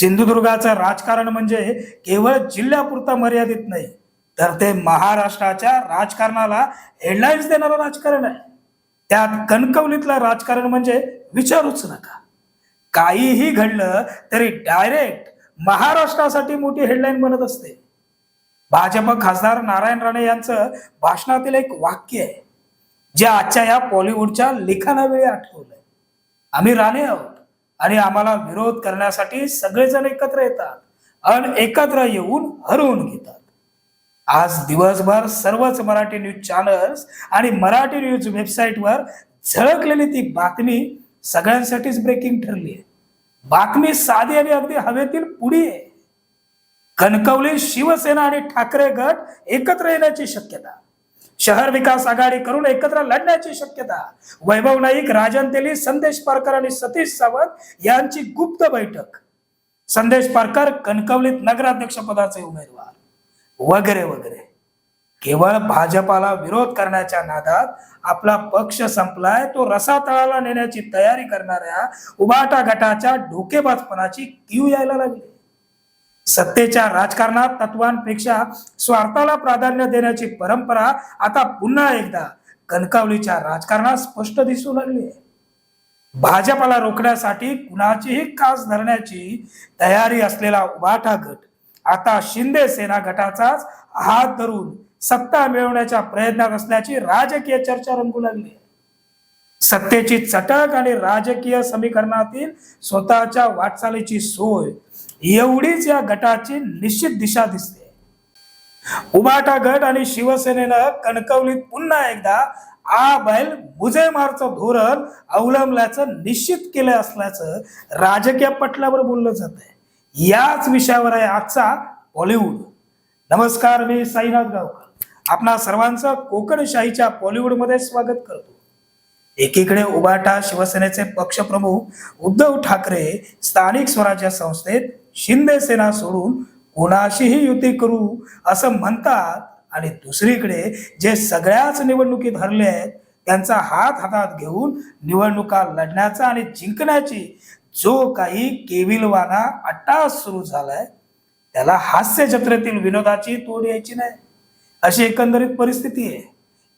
सिंधुदुर्गाचं राजकारण म्हणजे केवळ जिल्ह्यापुरता मर्यादित नाही तर ते महाराष्ट्राच्या राजकारणाला हेडलाईन्स देणारं राजकारण आहे. त्यात कणकवलीतलं राजकारण म्हणजे विचारूच नका. काहीही घडलं तरी डायरेक्ट महाराष्ट्रासाठी मोठी हेडलाईन बनत असते. भाजप खासदार नारायण राणे यांचं भाषणातील एक वाक्य आहे जे आजच्या या बॉलिवूडच्या लिखाणावेळी आठवलंय. आम्ही राणे आहोत. आणि आम्हाला विरोध करण्यासाठी सगळेजण एकत्र येतात आणि एकत्र येऊन हरवून घेतात. आज दिवसभर सर्वच मराठी न्यूज चॅनल्स आणि मराठी न्यूज वेबसाईटवर झळकलेली ती बातमी सगळ्यांसाठीच ब्रेकिंग ठरली आहे बातमी साधी आणि अगदी हवेतील पुढी आहे कणकवली शिवसेना आणि ठाकरे गट एकत्र येण्याची शक्यता. शहर विकास आघाडी करून एकत्र लढण्याची शक्यता. वैभव नाईक राजन तेली संदेश पारकर आणि सतीश सावंत यांची गुप्त बैठक. संदेश पारकर कणकवलीत नगराध्यक्ष पदाचे उमेदवार. वगैरे वगैरे. केवळ भाजपाला विरोध करण्याच्या नादात आपला पक्ष संपलाय तो रसातळाला नेण्याची तयारी करणाऱ्या उबाटा गटाच्या डोकेबाजपणाची क्यू यायला लागली. सत्तेच्या राजकारणात तत्वांपेक्षा स्वार्थाला प्राधान्य देण्याची परंपरा आता पुन्हा एकदा कणकावलीच्या राजकारणात स्पष्ट दिसू लागली आहे भाजपाला रोखण्यासाठी कुणाचीही कास धरण्याची तयारी असलेला उभाठा गट आता शिंदे सेना गटाचाच हात धरून सत्ता मिळवण्याच्या प्रयत्नात असल्याची राजकीय चर्चा रंगू लागली आहे. सत्तेची चटक आणि राजकीय समीकरणातील स्वतःच्या वाटचालीची सोय एवढीच या गटाची निश्चित दिशा दिसते. उबाटा गट आणि शिवसेनेनं कणकवलीत पुन्हा एकदा आ बैल मुजे मारचं धोरण अवलंबल्याचं निश्चित केलं असल्याचं राजकीय पटलावर बोललं जात आहे. याच विषयावर आहे आजचा बॉलिवूड. नमस्कार मी साईनाथ गावकर. आपणा सर्वांचं कोकणशाहीच्या बॉलिवूडमध्ये स्वागत करतो. एकीकडे उबाटा शिवसेनेचे पक्षप्रमुख उद्धव ठाकरे स्थानिक स्वराज्य संस्थेत शिंदे सेना सोडून कोणाशीही युती करू असं म्हणतात. आणि दुसरीकडे जे सगळ्याच निवडणुकीत हरले आहेत त्यांचा हात हातात घेऊन निवडणुका लढण्याचा आणि जिंकण्याची जो काही केविलवाना अट्टास सुरू झालाय त्याला हास्य जत्रेतील विनोदाची तोड यायची नाही. अशी एकंदरीत परिस्थिती आहे.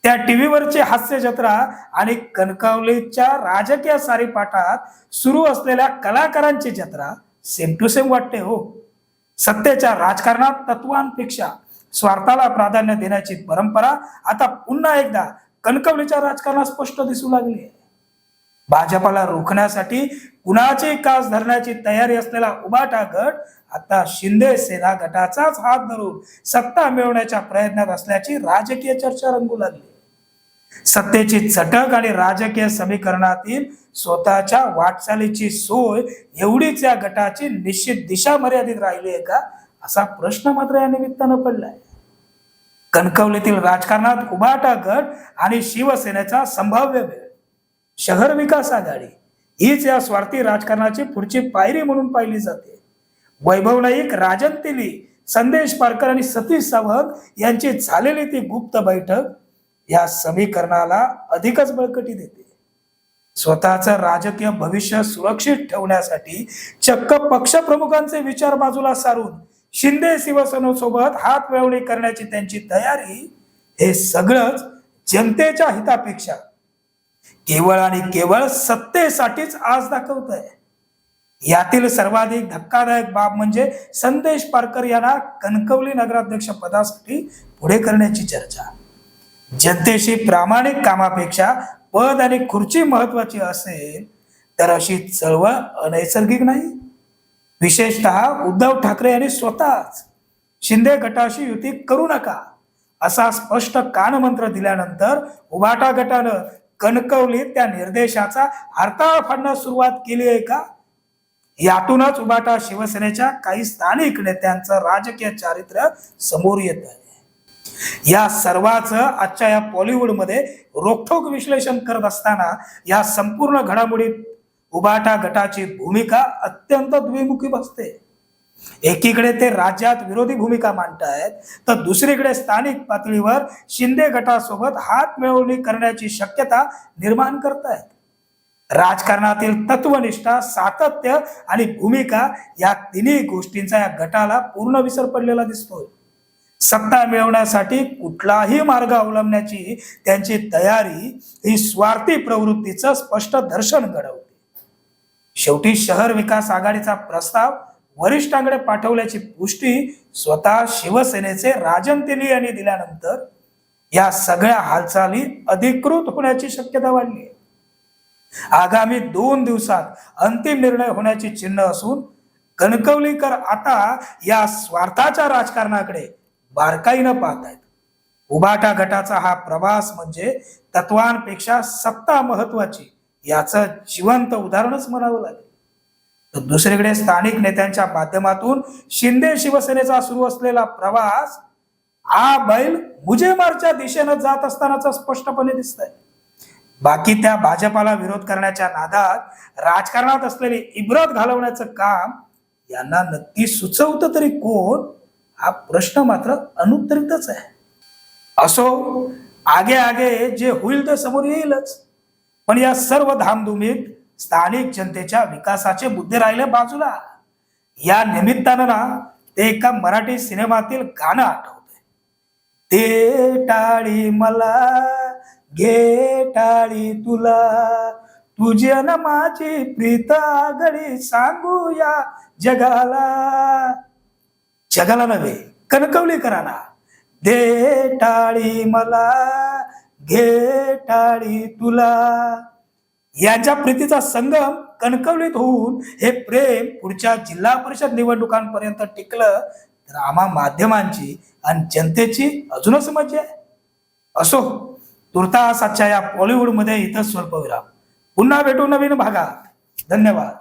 त्या टीव्हीवरची हास्य जत्रा आणि कणकवलीच्या राजकीय सारीपाठात सुरू असलेल्या कलाकारांची जत्रा सेम टू सेम वाटते हो. सत्तेच्या राजकारणात तत्वांपेक्षा स्वार्थाला प्राधान्य देण्याची परंपरा आता पुन्हा एकदा कणकवलीच्या राजकारणात स्पष्ट दिसू लागली आहे. भाजपाला रोखण्यासाठी कुणाची कास धरण्याची तयारी असलेला उबाटा गट आता शिंदे सेना गटाचाच हात धरून सत्ता मिळवण्याच्या प्रयत्नात असल्याची राजकीय चर्चा रंगू लागली. सत्तेची चटक आणि राजकीय समीकरणातील स्वतःच्या वाटचालीची सोय एवढीच या गटाची निश्चित दिशा मर्यादित राहिली आहे का? असा प्रश्न मात्र या निमित्तानं पडलाय. कणकवलीतील राजकारणात उभाटा गट आणि शिवसेनेचा संभाव्य वेळ शहर विकास आघाडी. हीच या स्वार्थी राजकारणाची पुढची पायरी म्हणून पाहिली जाते. वैभव नाईक राजन तेली संदेश पारकर आणि सतीश सावंत यांची झालेली ती गुप्त बैठक या समीकरणाला अधिकच बळकटी देते. स्वतःचं राजकीय भविष्य सुरक्षित ठेवण्यासाठी चक्क पक्षप्रमुखांचे विचार बाजूला सारून शिंदे शिवसेनेसोबत हात मिळवणी करण्याची त्यांची तयारी हे सगळंच जनतेच्या हितापेक्षा. केवळ आणि केवळ सत्तेसाठीच आज दाखवत आहे यातील सर्वाधिक धक्कादायक बाब म्हणजे संदेश पारकर यांना कणकवली नगराध्यक्ष पदासाठी पुढे करण्याची चर्चा. जनतेशी प्रामाणिक कामापेक्षा पद आणि खुर्ची महत्वाची असेल तर अशी चळवळ अनैसर्गिक नाही. विशेषतः उद्धव ठाकरे यांनी स्वतःच शिंदे गटाशी युती करू नका असा स्पष्ट कानमंत्र दिल्यानंतर उभाटा गटानं कणकवलीत त्या निर्देशाचा हरताळ फाडण्यास सुरुवात केली आहे का? यातूनच उभाटा शिवसेनेच्या काही स्थानिक नेत्यांचं राजकीय चारित्र्य समोर येत आहे. या सर्वाचं आजच्या या बॉलिवूडमध्ये रोखोक विश्लेषण करत असताना या संपूर्ण घडामोडीत उबाटा गटाची भूमिका अत्यंत द्विमुखी बसते. एकीकडे ते राज्यात विरोधी भूमिका मांडतायत तर दुसरीकडे स्थानिक पातळीवर शिंदे गटासोबत हात मिळवणी करण्याची शक्यता निर्माण करतायत. राजकारणातील तत्वनिष्ठा सातत्य आणि भूमिका या तिन्ही गोष्टींचा या गटाला पूर्ण विसर पडलेला दिसतोय. सत्ता मिळवण्यासाठी कुठलाही मार्ग अवलंबण्याची त्यांची तयारी ही स्वार्थी प्रवृत्तीचं स्पष्ट दर्शन घडवते. शेवटी शहर विकास आघाडीचा प्रस्ताव वरिष्ठांकडे पाठवल्याची पुष्टी स्वतः शिवसेनेचे राजन तेली यांनी दिल्यानंतर या सगळ्या हालचाली अधिकृत होण्याची शक्यता वाढली. आगामी दोन दिवसात अंतिम निर्णय होण्याची चिन्ह असून कणकवलीकर आता या स्वार्थाच्या राजकारणाकडे बारकाईनं पाहत आहेत उभाटा गटाचा हा प्रवास म्हणजे तत्वांपेक्षा सत्ता महत्वाची याचं जिवंत उदाहरणच म्हणावं लागेल. तर दुसरीकडे स्थानिक नेत्यांच्या माध्यमातून शिंदे शिवसेनेचा सुरू असलेला प्रवास हा बैल मुजेमारच्या दिशेनं जात असतानाच स्पष्टपणे दिसतंय. बाकी त्या भाजपाला विरोध करण्याच्या नादात राजकारणात असलेली इब्रत घालवण्याचं काम यांना नक्की सुचवतं तरी कोण? हा प्रश्न मात्र अनुत्तरितच आहे. असो आगे आगे जे होईल ते समोर येईलच. पण या सर्व धामधुमीत स्थानिक जनतेच्या विकासाचे मुद्दे राहिले बाजूला. या निमित्तानं ना ते एका मराठी सिनेमातील गाणं आठवतंय. ते टाळी मला घे टाळी तुला तुझी अन माझी प्रीत आगळी सांगूया जगाला. जगाला नव्हे कणकवलीकरांना. दे टाळी मला घे टाळी तुला. यांच्या प्रीतीचा संगम कणकवलीत होऊन हे प्रेम पुढच्या जिल्हा परिषद निवडणुकांपर्यंत टिकलं तर आम्हा माध्यमांची आणि जनतेची अजूनच मजा आहे. असो तुर्तास आजच्या या बॉलिवूडमध्ये इथं स्वल्पविराम पुन्हा भेटू नवीन भागात. धन्यवाद.